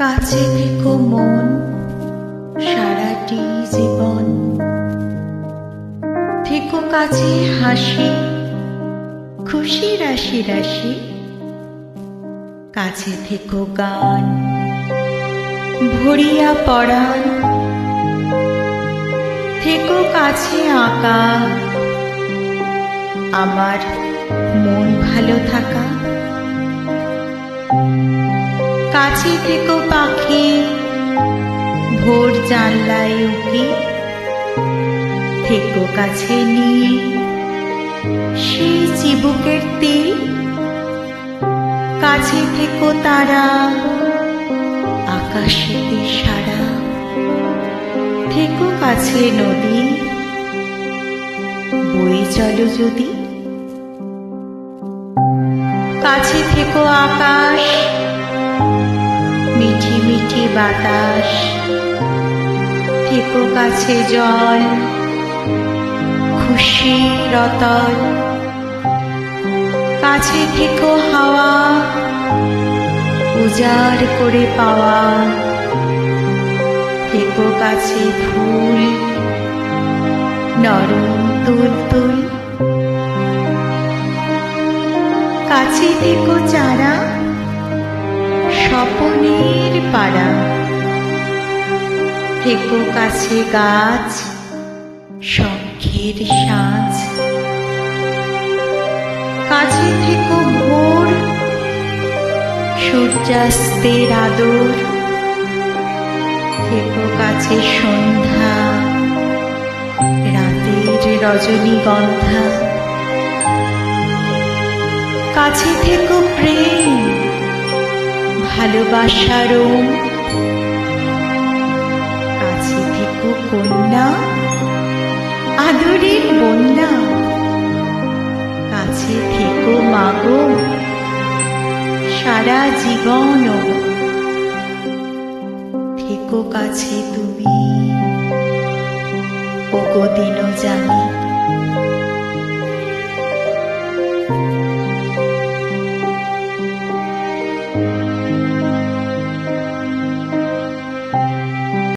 কাছে থেকো মন সারাটি জীবন। থেকো কাছে হাসি, খুশি, রাশি রাশি। কাছে থেকো গান, ভরিয়া পড়ান থেকো কাছে আঁকা, আমার মন ভালো থাকা। কাছে থেকো পাখি, ভোর জানলায় উকি। থেকো কাছে নিয়ে সেই চিবুকের তীর কাছে থেকো তারা আকাশেতে সারা থেকো কাছে নদী, বয়ে চলো যদি। কাছে থেকো আকাশ, মিঠি মিঠি বাতাস। থেকো কাছে জল, খুশি রতন। কাছে থেকো হাওয়া, উজাড় করে পাওয়া। থেকো কাছে ফুল, নরম তুল তুল। কাছে থেকো চারা স্বপনের পাড়া। থেকো কাছে গাছ শখের সাজ। কাছে থেকো ভোর, সূর্যাস্তের আদর। থেকো কাছে সন্ধ্যা, রাতের রজনীগন্ধা। কাছে থেকো প্রেম, ভালোবাসার। কাছে থেকো কন্যা, আদরের বন্যা কাছে থেকো মাগো সারা জীবন থেকো কাছে তুমি, ওগো দিন জানি